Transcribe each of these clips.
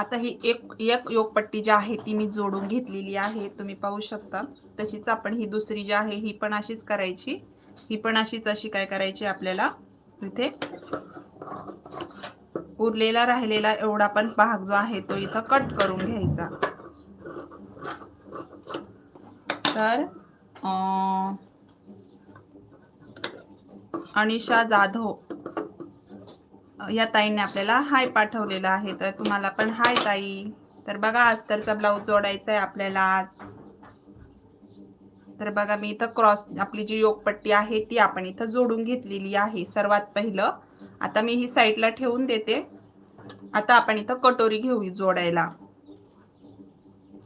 आता ही एक एक योगपट्टी जी आहे ती मी जोडून घेतलेली आहे तुम्ही पाहू शकता. तशीच आपण ही दुसरी जी आहे ही पण अशीच करायची. ही पण अशीच अशी काय करायची आपल्याला? इथे उरलेला राहिलेला एवढा पण भाग जो आहे तो इथं कट करून घ्यायचा. तर अनिशा जाधव या ताईने आपल्याला हाय पाठवलेला आहे. तर तुम्हाला पण हाय ताई. तर बघा अस्तरचा ब्लाऊज जोडायचा आहे आपल्याला आज. तर बघा मी इथं क्रॉस आपली जी योगपट्टी आहे ती आपण इथं जोडून घेतलेली आहे सर्वात पहिलं. आता मी ही साईडला ठेवून देते. आता आपण इथं कटोरी घेऊ जोडायला.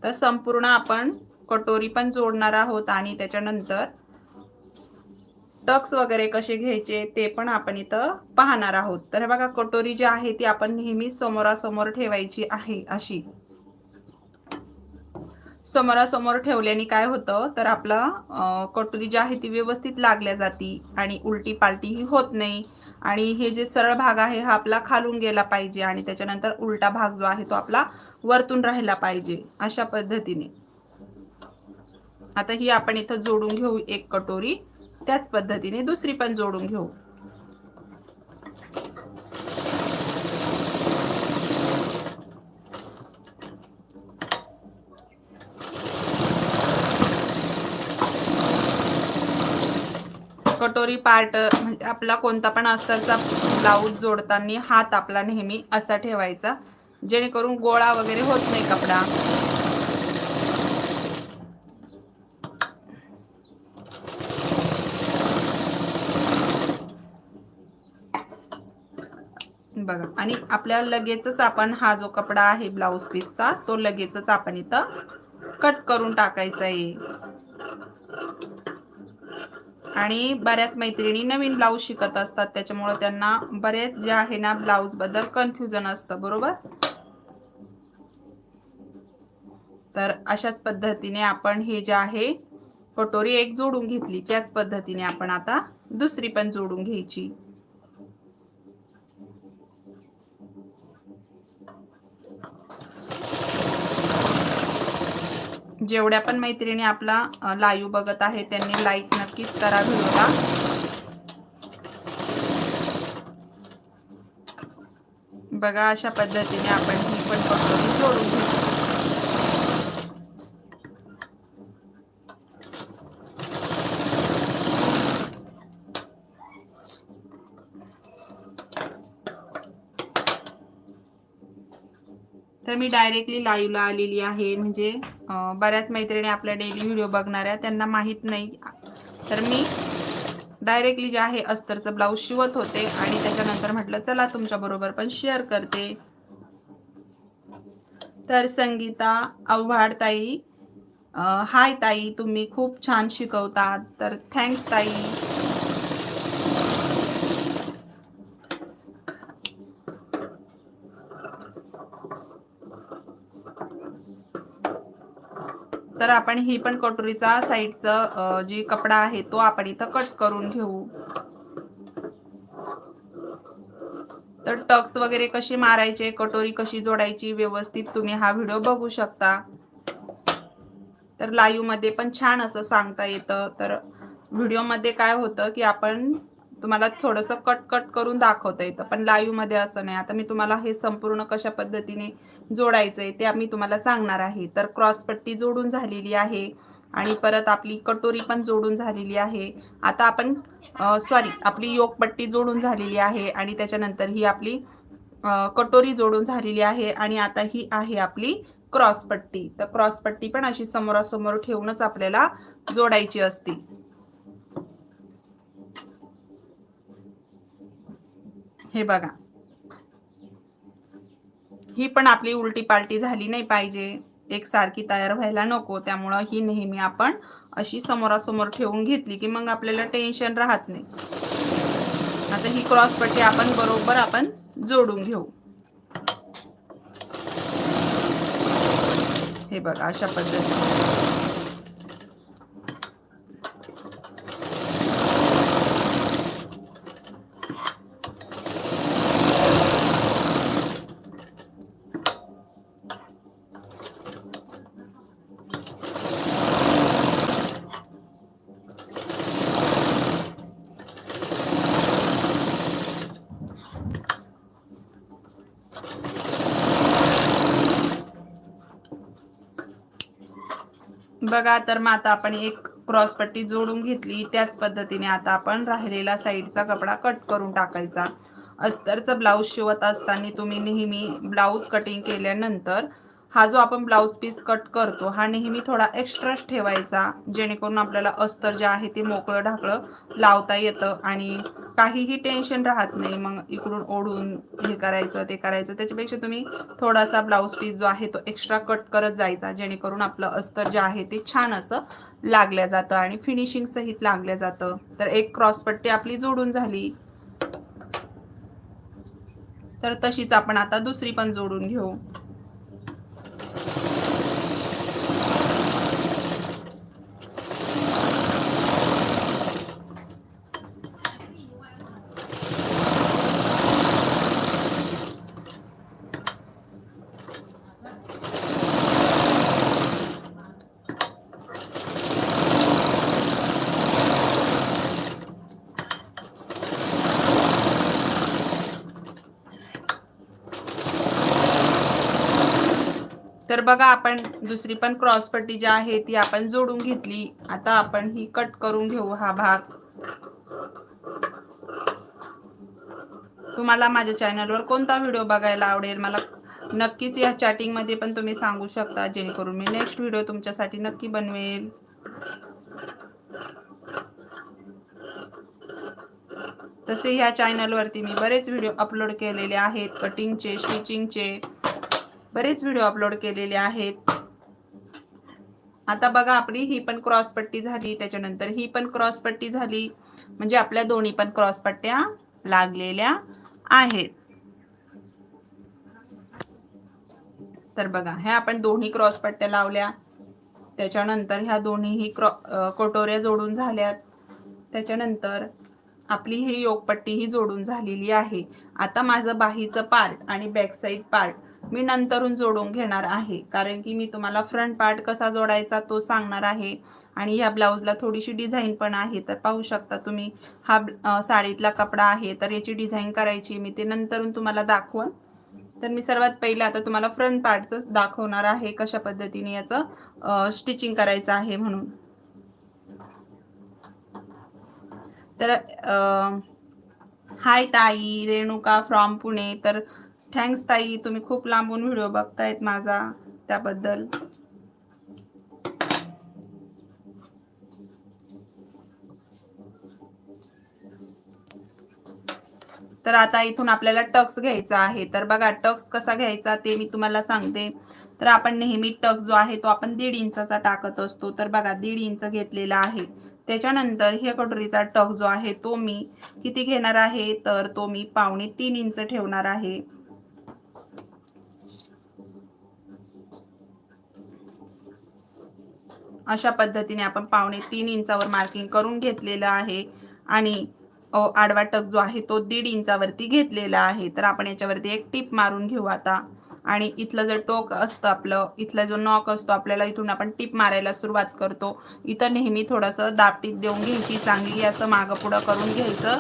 तर संपूर्ण आपण कटोरी पण जोडणार आहोत आणि त्याच्यानंतर टक्स वगैरे कसे घ्यायचे ते पण आपण इथं पाहणार आहोत. तर हे बघा कटोरी जी आहे ती आपण नेहमी समोरासमोर ठेवायची आहे अशी. समोरासमोर ठेवल्याने काय होतं तर आपला कटोरी जी आहे ती व्यवस्थित लागल्या जाती आणि उलटी पालटीही होत नाही. आणि हे जे सरळ भाग आहे हा आपला खालून गेला पाहिजे आणि त्याच्यानंतर उलटा भाग जो आहे तो आपला वरतून राहिला पाहिजे अशा पद्धतीने. आता ही आपण इथं जोडून घेऊ एक कटोरी. त्याच पद्धतीने दुसरी पण जोडून घेऊ. कटोरी पार्ट म्हणजे आपला कोणता पण अस्तरचा ब्लाऊज जोडताना हात आपला नेहमी असा ठेवायचा जेणेकरून गोळा वगैरे होत नाही कपडा. बघा. आणि आपल्याला लगेचच आपण हा जो कपडा आहे ब्लाऊज पीसचा तो लगेचच आपण इथं कट करून टाकायचा आहे. आणि बऱ्याच मैत्रिणी नवीन ब्लाऊज शिकत असतात त्याच्यामुळे त्यांना बरेच जे आहे ना ब्लाऊजबद्दल कन्फ्युजन असतं बरोबर? तर अशाच पद्धतीने आपण हे जे आहे कटोरी एक जोडून घेतली त्याच पद्धतीने आपण आता दुसरी पण जोडून घ्यायची. जेवढ्या पण मैत्रिणी आपला लाईव्ह बघत आहे त्यांनी लाईक नक्कीच करा व्हिडिओला. बघा अशा पद्धतीने आपण ही पण कटोरी जोडून घेऊ तर मी डायरेक्टली लाईव्हला आलेली आहे. म्हणजे बऱ्याच मैत्रिणी आपल्या डेली व्हिडिओ बघणाऱ्या त्यांना माहीत नाही. तर मी डायरेक्टली जे आहे अस्तरचं ब्लाऊज शिवत होते आणि त्याच्यानंतर म्हटलं चला तुमच्याबरोबर पण शेअर करते. तर संगीता आव्हाड ताई हाय ताई तुम्ही खूप छान शिकवतात. तर थँक्स ताई. तर आपण ही पण कटोरीचा साईडचं जी कपडा आहे तो आपण इथं कट करून घेऊ. तर टक्स वगैरे कशी मारायचे कटोरी कशी जोडायची व्यवस्थित तुम्ही हा व्हिडिओ बघू शकता. तर लाईव्हमध्ये पण छान असं सांगता येतं. तर व्हिडिओमध्ये काय होतं की आपण तुम्हाला थोडंसं कट कट करून दाखवता येतं पण लाईव्हमध्ये असं नाही. आता मी तुम्हाला हे संपूर्ण कशा पद्धतीने जोडायचंय ते मी तुम्हाला सांगणार आहे. तर क्रॉस पट्टी जोडून झालेली आहे आणि परत आपली कटोरी पण जोडून झालेली आहे. आता आपण सॉरी आपली योगपट्टी जोडून झालेली आहे आणि त्याच्यानंतर ही आपली कटोरी जोडून झालेली आहे आणि आता ही आहे आपली क्रॉस पट्टी. तर क्रॉस पट्टी पण अशी समोरासमोर ठेवूनच आपल्याला जोडायची असते. हे बघा. ही पण आपली उलटी पालटी झाली नाही पाहिजे. एकसारखी तयार व्हायला नको. त्यामुळं ही नेहमी आपण अशी समोरासमोर ठेवून घेतली की मग आपल्याला टेन्शन राहत नाही. आता ही क्रॉसपट्टी आपण बरोबर आपण जोडून घेऊ. हे बघा अशा पद्धतीने. बघा तर मग आता आपण एक क्रॉस पट्टी जोडून घेतली. त्याच पद्धतीने आता आपण राहिलेला साईडचा कपडा कट करून टाकायचा. अस्तरचा ब्लाऊज शिवत असताना तुम्ही नेहमी ब्लाऊज कटिंग केल्यानंतर हा जो आपण ब्लाऊज पीस कट करतो हा नेहमी थोडा एक्स्ट्राच ठेवायचा जेणेकरून आपल्याला अस्तर जे आहे ते मोकळं ढाकळं लावता येतं आणि काहीही टेन्शन राहत नाही. मग इकडून ओढून हे करायचं ते करायचं. त्याच्यापेक्षा तुम्ही थोडासा ब्लाऊज पीस जो आहे तो एक्स्ट्रा कट करत जायचा जेणेकरून आपलं अस्तर जे आहे ते छान असं लागल्या जातं आणि फिनिशिंग सहित लागल्या जातं. तर एक क्रॉसपट्टी आपली जोडून झाली. तर तशीच आपण आता दुसरी पण जोडून घेऊ. तर बघा आपण दुसरी पण क्रॉसपट्टी जी आहे ती आपण जोडून घेतली. आता आपण ही कट करून घेऊ हा भाग. तुम्हाला माझ्या चॅनलवर कोणता व्हिडिओ बघायला आवडेल मला नक्कीच या चॅटिंगमध्ये पण तुम्ही सांगू शकता. जेणेकरून मी नेक्स्ट व्हिडिओ तुमच्यासाठी नक्की बनवेल. तसे ह्या चॅनलवरती मी बरेच व्हिडिओ अपलोड केलेले आहेत. कटिंगचे स्टिचिंगचे बरेच व्हिडिओ अपलोड केलेले आहेत. आता बघा आपली ही पण क्रॉस पट्टी झाली त्याच्यानंतर ही पण क्रॉस पट्टी झाली. म्हणजे आपल्या दोन्ही पण क्रॉस पट्ट्या लागलेल्या आहेत. तर बघा ह्या आपण दोन्ही क्रॉस पट्ट्या लावल्या. त्याच्यानंतर ह्या दोन्हीही क्रॉ कटोऱ्या जोडून झाल्यात. त्याच्यानंतर आपली ही योगपट्टी ही जोडून झालेली आहे. आता माझं बाहीचं पार्ट आणि बॅक साईड पार्ट मी नंतरून जोडून घेणार आहे. कारण की मी तुम्हाला फ्रंट पार्ट कसा जोडायचा तो सांगणार आहे. आणि ह्या ब्लाऊजला थोडीशी डिझाईन पण आहे. तर पाहू शकता तुम्ही हा साडीतला कपडा आहे. तर याची डिझाईन करायची मी ते नंतरून तुम्हाला दाखवन. तर मी सर्वात पहिलं आता तुम्हाला फ्रंट पार्टच दाखवणार आहे कशा पद्धतीने याचं स्टिचिंग करायचं आहे म्हणून. तर हाय ताई रेणुका फ्रॉम पुणे. तर थँक्स ताई. तुम्ही खूप लांबून व्हिडिओ बघतायत माझा त्याबद्दल. तर आता इथून आपल्याला टक्स घ्यायचा आहे. तर बघा टक्स कसा घ्यायचा ते मी तुम्हाला सांगते. तर आपण नेहमी टक्स जो आहे तो आपण दीड इंचाचा टाकत असतो. तर बघा दीड इंच घेतलेला आहे. त्याच्यानंतर हे कटोरीचा टक जो आहे तो मी किती घेणार आहे? तर तो मी पावणे तीन इंच ठेवणार आहे. अशा पद्धतीने आपण पावणे तीन इंचावर मार्किंग करून घेतलेलं आहे. आणि आडवा टक जो आहे तो दीड इंचावरती घेतलेला आहे. तर आपण याच्यावरती एक टीप मारून घेऊ आता. आणि इथलं जर टोक असतं आपलं इथला जो नॉक असतो आपल्याला इथून आपण टीप मारायला सुरुवात करतो. इथं नेहमी थोडंसं दाब टीप देऊन घ्यायची चांगली असं मागं पुढं करून घ्यायचं.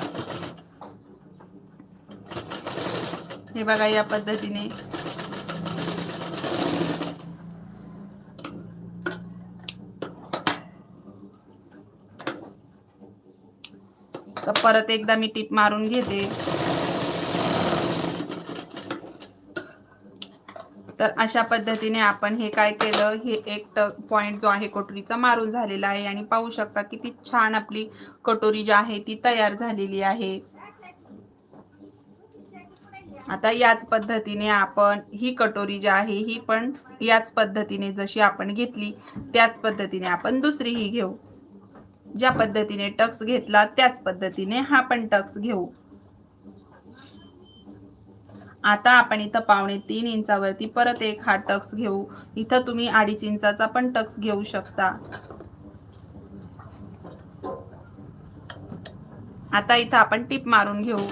हे बघा या पद्धतीने. तर परत एकदा मी टीप मारून घेते. तर अशा पद्धतीने आपण हे काय केलं? हे एक पॉइंट जो आहे कटोरीचा मारून झालेला आहे. आणि पाहू शकता किती छान आपली कटोरी जी आहे ती तयार झालेली आहे. आता याच पद्धतीने आपण ही कटोरी जी आहे ही पण याच पद्धतीने जशी आपण घेतली त्याच पद्धतीने आपण दुसरी ही घेऊ. ज्या पद्धतीने टक्स घेतला त्याच पद्धतीने हा पण टक्स घेऊ. आता आपण इथं पावणे तीन इंचावरती परत एक हा टक्स घेऊ. इथं तुम्ही अडीच इंचाचा पण टक्स घेऊ शकता. आता इथं आपण टिप मारून घेऊ.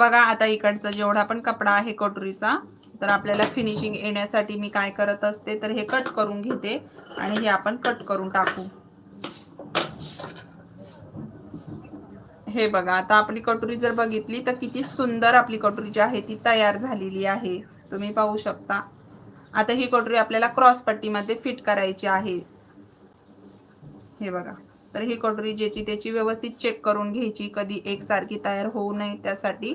बघा आता इकडचा जेवढा पण कपडा आहे कटोरीचा तर आपल्याला फिनिशिंग येण्यासाठी मी काय करत असते तर हे कट करून घेते आणि हे आपण कट करून टाकू. हे बघा आता आपली कटोरी जर बघितली तर किती सुंदर आपली कटोरी जी आहे ती तयार झालेली आहे. तुम्ही पाहू शकता. आता ही कटोरी आपल्याला क्रॉस पट्टीमध्ये फिट करायची आहे. हे बघा. तर ही कटोरी ज्याची त्याची व्यवस्थित चेक करून घ्यायची. कधी एकसारखी तयार होऊ नये त्यासाठी.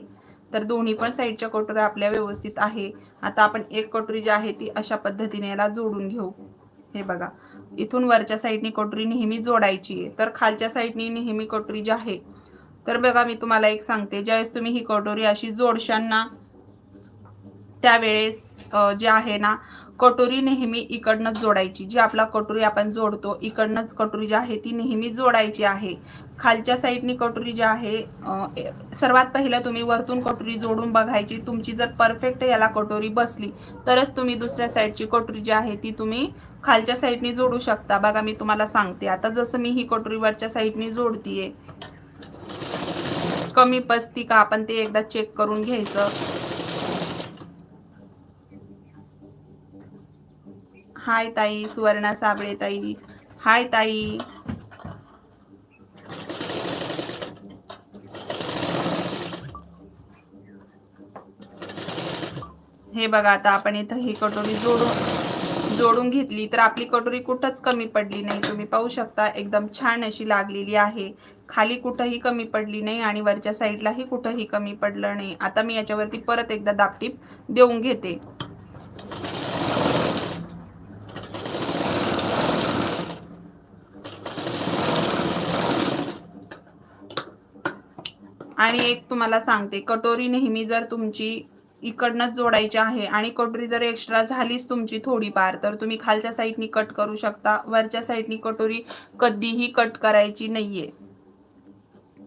तर दोन्ही पण साईडच्या कटोऱ्या आपल्या व्यवस्थित आहे. आता आपण एक कटोरी जी आहे ती अशा पद्धतीने याला जोडून घेऊ. हे बघा. इथून वरच्या साईडनी कटोरी नेहमी जोडायची आहे. तर खालच्या साईडनी नेहमी कटोरी जी आहे. तर बघा मी तुम्हाला एक सांगते. ज्यावेळेस तुम्ही ही कटोरी अशी जोडशान ना त्यावेळेस जे आहे ना कटोरी नेहमी इकडनंच जोडायची. जी आपला कटोरी आपण जोडतो इकडनंच कटोरी जी आहे ती नेहमी जोडायची आहे. खालच्या साईडनी कटोरी जी आहे सर्वात पहिलं तुम्ही वरतून कटोरी जोडून बघायची. तुमची जर परफेक्ट याला कटोरी बसली तरच तुम्ही दुसऱ्या साईडची कटोरी जी आहे ती तुम्ही खालच्या साईडनी जोडू शकता. बघा मी तुम्हाला सांगते. आता जसं मी ही कटोरी वरच्या साईडनी जोडतीये कमी पसती का आपण ते एकदा चेक करून घ्यायचं. हाय ताई सुवर्णा साबळे ताई. हाय ताई. हे बघा आता आपण इथं ही कटोरी जोडून जोडून घेतली तर आपली कटोरी कुठंच कमी पडली नाही. तुम्ही पाहू शकता एकदम छान अशी लागलेली आहे. खाली कुठंही कमी पडली नाही आणि वरच्या साईडलाही कुठंही कमी पडलं नाही. आता मी याच्यावरती परत एकदा दापटीप देऊन घेते. आणि एक तुम्हाला सांगते कटोरी नेहमी जर तुमची इकडनंच जोडायची आहे आणि कटोरी जर एक्स्ट्रा झालीच तुमची थोडीफार तर तुम्ही खालच्या साईडनी कट करू शकता वरच्या साईडनी कटोरी कधीही कट करायची नाहीये.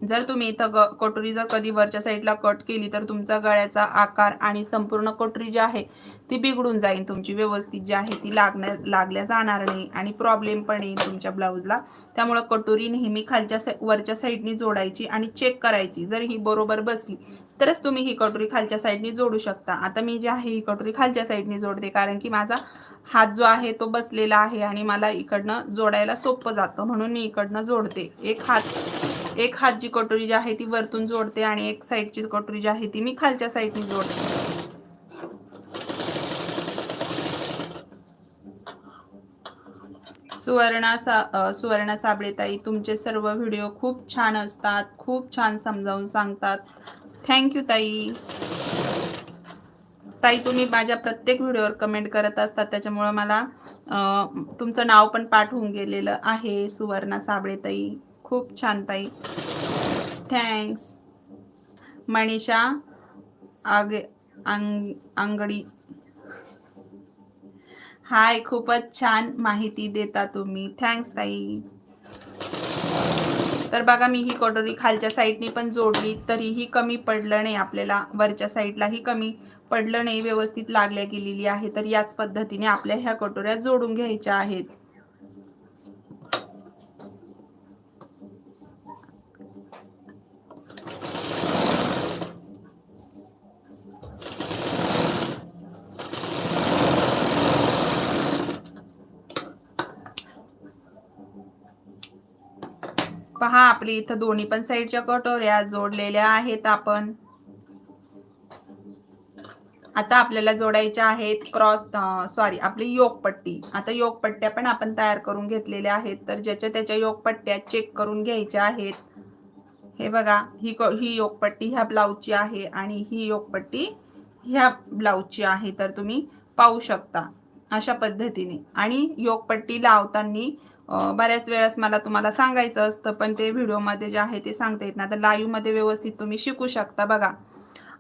जर तुम्ही इथं ग कटोरी जर कधी वरच्या साईडला कट केली तर तुमचा गळ्याचा आकार आणि संपूर्ण कटोरी जी आहे ती बिघडून जाईल. तुमची व्यवस्थित जी आहे ती लागण्या लागल्या जाणार नाही आणि प्रॉब्लेम पण येईल तुमच्या ब्लाऊजला त्यामुळं कटोरी नेहमी खालच्या साई वरच्या साईडनी जोडायची आणि चेक करायची. जर ही बरोबर बसली तरच तुम्ही ही कटोरी खालच्या साईडनी जोडू शकता. आता मी जी आहे ही कटोरी खालच्या साईडनी जोडते कारण की माझा हात जो आहे तो बसलेला आहे आणि मला इकडनं जोडायला सोपं जातं. म्हणून मी इकडनं जोडते. एक हात एक हात जी कटोरी जी आहे ती वरतून जोडते आणि एक साईडची कटोरी जी आहे ती मी खालच्या साईडने जोडते. सुवर्णा सा सुवर्णा साबळेताई तुमचे सर्व व्हिडिओ खूप छान असतात खूप छान समजावून सांगतात. थँक्यू ताई. ताई तुम्ही माझ्या प्रत्येक व्हिडिओवर कमेंट करत असतात त्याच्यामुळं मला तुमचं नाव पण पाठवून गेलेलं आहे सुवर्णा साबळेताई. खूप छान ताई. थँक्स मनीषा आगे अंग अंगडी. हाय खूपच छान माहिती देता तुम्ही. थँक्स ताई. तर बघा मी ही कटोरी खालच्या साईडने पण जोडली तरीही कमी पडलं नाही आपल्याला. वरच्या साईडलाही कमी पडलं नाही व्यवस्थित लागल्या गेलेली आहे. तर याच पद्धतीने आपल्या ह्या कटोऱ्या जोडून घ्यायच्या आहेत. पहा आपली इथं दोन्ही पण साईडच्या कटोऱ्या जोडलेल्या आहेत आपण. आता आपल्याला जोडायच्या आहेत क्रॉस सॉरी आपली योगपट्टी. आता योगपट्ट्या पण आपण तयार करून घेतलेल्या आहेत तर ज्याच्या त्याच्या योगपट्ट्या चेक करून घ्यायच्या आहेत. हे बघा ही ही योगपट्टी ह्या ब्लाऊजची आहे आणि ही योगपट्टी ह्या ब्लाऊजची आहे तर तुम्ही पाहू शकता अशा पद्धतीने. आणि योगपट्टी लावताना बऱ्याच वेळेस मला तुम्हाला सांगायचं असतं पण ते व्हिडिओमध्ये जे आहे ते सांगता येत नाही. आता लाईव्हमध्ये व्यवस्थित तुम्ही शिकू शकता बघा.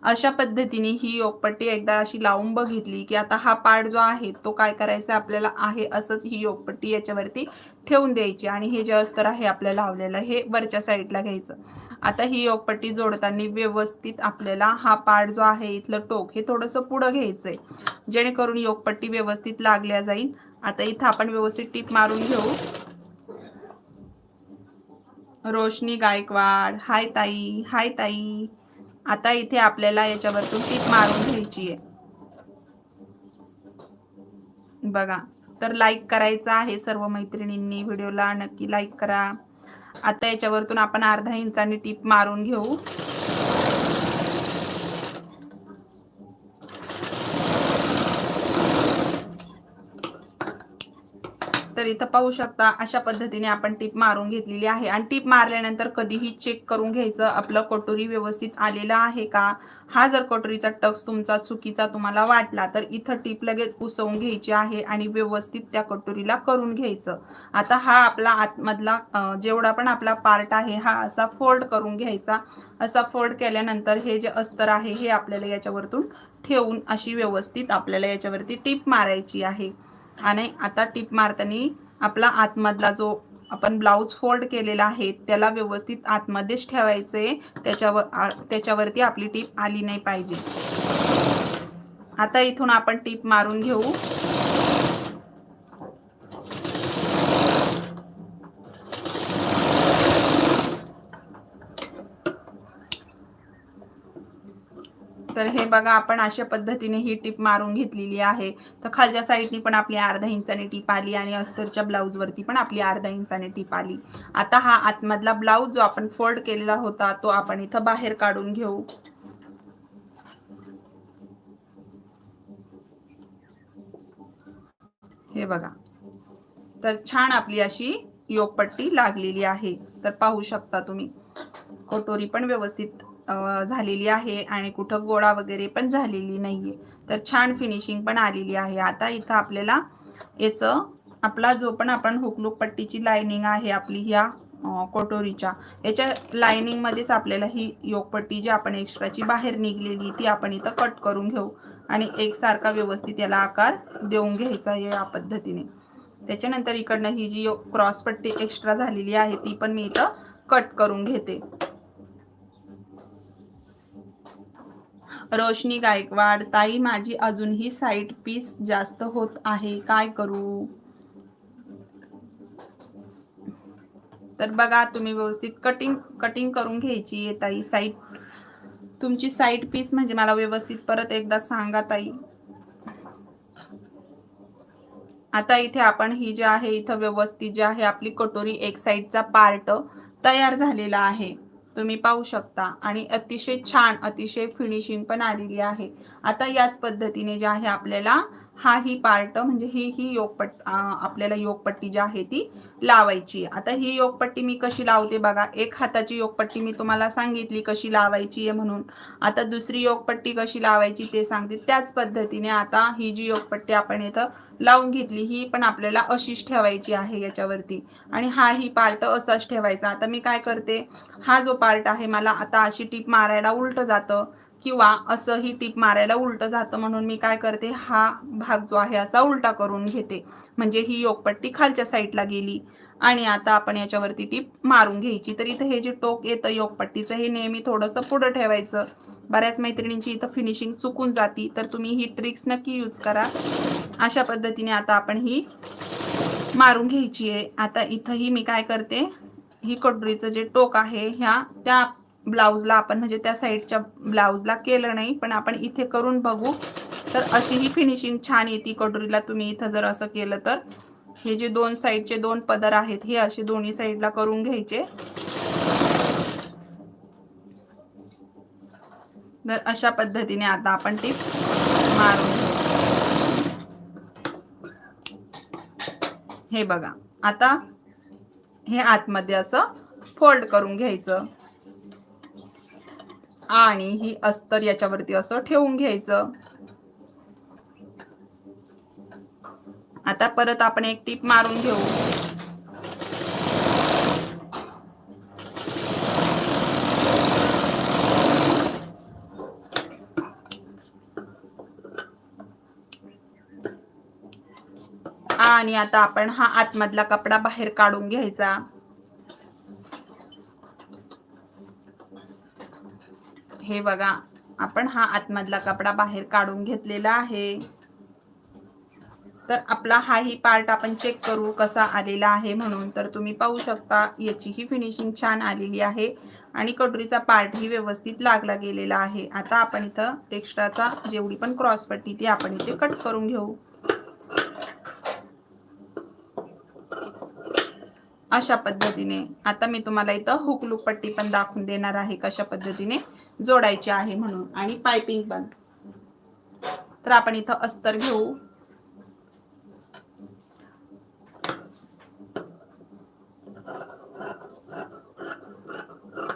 अशा पद्धतीने ही योगपट्टी एकदा अशी लावून बघितली की आता हा पार्ट जो आहे तो काय करायचा आपल्याला आहे असंच ही योगपट्टी याच्यावरती ठेवून द्यायची आणि हे जे अस्तर आहे आपल्या लावलेलं हे वरच्या साईडला घ्यायचं. आता ही योगपट्टी जोडताना व्यवस्थित आपल्याला हा पार्ट जो आहे इथलं टोक हे थोडंसं पुढं घ्यायचं आहे जेणेकरून योगपट्टी व्यवस्थित लागल्या जाईल आता इथं आपण व्यवस्थित टीप मारून घेऊ. रोशनी गायकवाड हाय ताई हाय ताई. आता इथे आपल्याला याच्यावरतून टीप मारून घ्यायची आहे. बघा तर लाईक करायचं आहे सर्व मैत्रिणींनी व्हिडिओला. नक्की लाईक करा. आता याच्यावरतून आपण अर्धा इंचाने टीप मारून घेऊ. तर इथं पाहू शकता अशा पद्धतीने आपण टीप मारून घेतलेली आहे. आणि टीप मारल्यानंतर कधीही चेक करून घ्यायचं. आपलं कटोरी व्यवस्थित आलेलं आहे का? हा जर कटोरीचा टक्स तुमचा चुकीचा तुम्हाला वाटला तर इथं टीप लगेच उसवून घ्यायची आहे आणि व्यवस्थित त्या कटोरीला करून घ्यायचं. आता हा आपला आतमधला जेवढा पण आपला पार्ट आहे हा असा फोल्ड करून घ्यायचा. असा फोल्ड केल्यानंतर हे जे अस्तर आहे हे आपल्याला याच्यावरतून ठेवून अशी व्यवस्थित आपल्याला याच्यावरती टीप मारायची आहे. आणि आता टिप मारताना आपला आतमधला जो आपण ब्लाऊज फोल्ड केलेला आहे त्याला व्यवस्थित आतमध्येच ठेवायचे. त्याच्यावर त्याच्यावरती आपली टीप आली नाही पाहिजे. आता इथून आपण टीप मारून घेऊ. तर हे बघा आपण अशा पद्धतीने ही टीप मारून घेतलेली आहे. तर खालच्या साईडनी पण आपली अर्धा इंचाने टीप आली आणि अस्तरच्या ब्लाऊजवरती पण आपली अर्धा इंचाने टीप आली. आता हा आतमधला ब्लाऊज जो आपण फोल्ड केलेला होता तो आपण इथं बाहेर काढून घेऊ. हे बघा. तर छान आपली अशी योगपट्टी लागलेली आहे. तर पाहू शकता तुम्ही. कटोरी पण व्यवस्थित झालेली आहे आणि कुठं गोळा वगैरे पण झालेली नाहीये. तर छान फिनिशिंग पण आलेली आहे. आता इथं आपल्याला याचं आपला जो पण आपण हुकलूक पट्टीची लायनिंग आहे आपली ह्या कोटोरीच्या याच्या लायनिंगमध्येच आपल्याला ही योगपट्टी जी आपण एक्स्ट्राची बाहेर निघलेली ती आपण इथं कट करून घेऊ आणि एकसारखा व्यवस्थित याला आकार देऊन घ्यायचा या पद्धतीने. त्याच्यानंतर इकडनं ही जी क्रॉस पट्टी एक्स्ट्रा झालेली आहे ती पण मी इथं कट करून घेते. रोशनी गायकवाड ताई माझी अजूनही साईड पीस जास्त होत आहे. काय करू? तर बघा तुम्ही व्यवस्थित कटिंग कटिंग करून घ्यायची आहे ताई. साईड तुमची साईड पीस म्हणजे मला व्यवस्थित परत एकदा सांगा ताई. आता इथे आपण ही जी आहे इथं व्यवस्थित जी आहे आपली कटोरी एक साईडचा पार्ट तयार झालेला आहे. तुम्ही पाहू शकता. आणि अतिशय छान अतिशय फिनिशिंग पण आलेली आहे. आता याच पद्धतीने जे आहे आपल्याला हा ही पार्ट म्हणजे ही ही योगपट आपल्याला योगपट्टी जी आहे ती लावायची. आता ही योगपट्टी मी कशी लावते बघा. एक हाताची योगपट्टी मी तुम्हाला सांगितली कशी लावायची आहे म्हणून. आता दुसरी योगपट्टी कशी लावायची ते सांगते. त्याच पद्धतीने आता ही जी योगपट्टी आपण इथं लावून घेतली ही पण आपल्याला अशीच ठेवायची आहे याच्यावरती. आणि हा ही पार्ट असाच ठेवायचा. आता मी काय करते हा जो पार्ट आहे मला आता अशी टीप मारायला उलट जातं. किंवा असं ही टीप मारायला उलट जातं म्हणून मी काय करते हा भाग जो आहे असा उलटा करून घेते. म्हणजे ही योगपट्टी खालच्या साईडला गेली आणि आता आपण याच्यावरती टीप मारून घ्यायची. तर इथं हे जे टोक येतं योगपट्टीचं हे नेहमी थोडंसं पुढं ठेवायचं. बऱ्याच मैत्रिणींची इथं फिनिशिंग चुकून जाती तर तुम्ही ही ट्रिक्स नक्की यूज करा. अशा पद्धतीने आता आपण ही मारून घ्यायची आहे. आता इथंही मी काय करते ही कटोरीचं जे टोक आहे ह्या त्या ब्लाऊजला आपण म्हणजे त्या साईडच्या ब्लाऊजला केलं नाही पण आपण इथे करून बघू. तर अशी ही फिनिशिंग छान येते कटोरीला तुम्ही इथं जर असं केलं तर. हे जे दोन साईडचे दोन पदर आहेत हे असे दोन्ही साईडला करून घ्यायचे. तर अशा पद्धतीने आता आपण ती मारून हे बघा आता हे आतमध्ये असं फोल्ड करून घ्यायचं. आणि ही अस्तर याच्यावरती असं ठेवून घ्यायचं. आता परत आपण एक टीप मारून घेऊ. आणि आता आपण हा आतमधला कपडा बाहेर काढून घ्यायचा. हे बघा आपण हा आतमधला कपडा बाहेर काढून घेतलेला आहे. तर आपला हाही पार्ट आपण चेक करू कसा आलेला आहे म्हणून. तर तुम्ही पाहू शकता याची ही फिनिशिंग छान आलेली आहे आणि कटोरीचा पार्ट ही व्यवस्थित लागला गेलेला आहे. आता आपण इथं एक्स्ट्राचा जेवढी पण क्रॉस पट्टी ती आपण इथे कट करून घेऊ. अशा पद्धतीने. आता मी तुम्हाला इथं हुकलूक पट्टी पण दाखवून देणार आहे कशा पद्धतीने. जोडायची आहे म्हणून. आणि पायपिंग पण तर आपण इथं अस्तर घेऊ.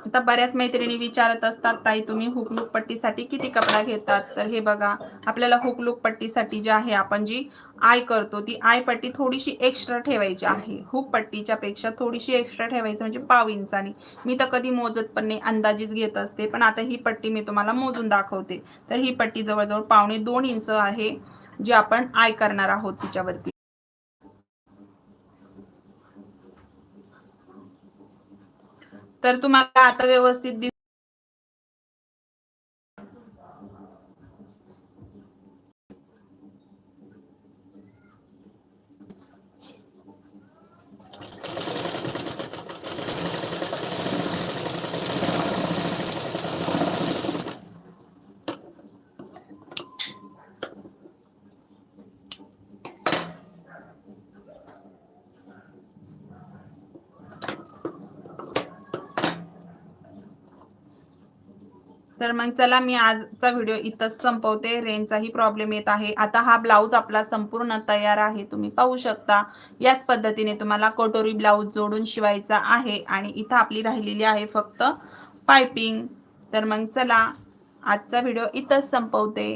आता बऱ्याच मैत्रिणी विचारत असतात ताई तुम्ही हुकलूक पट्टीसाठी किती कपडा घेतात? तर हे बघा आपल्याला हुकलूक पट्टीसाठी जी आहे आपण जी आय करतो ती आय पट्टी थोडीशी एक्स्ट्रा ठेवायची आहे. हुक पट्टीच्या पेक्षा थोडीशी एक्स्ट्रा ठेवायची म्हणजे पाव इंचानी. मी तर कधी मोजत पण नाही अंदाजीच घेत असते पण आता ही पट्टी मी तुम्हाला मोजून दाखवते. तर ही पट्टी जवळजवळ पावणे दोन इंच आहे जी आपण आय करणार आहोत तिच्यावरती. तर तुम्हाला आता व्यवस्थित तर मग चला मी आजचा व्हिडिओ इथंच संपवते. रेंजचाही प्रॉब्लेम येत आहे. आता हा ब्लाऊज आपला संपूर्ण तयार आहे. तुम्ही पाहू शकता. याच पद्धतीने तुम्हाला कटोरी ब्लाऊज जोडून शिवायचा आहे आणि इथं आपली राहिलेली आहे फक्त पायपिंग तर मग चला आजचा व्हिडिओ इथंच संपवते.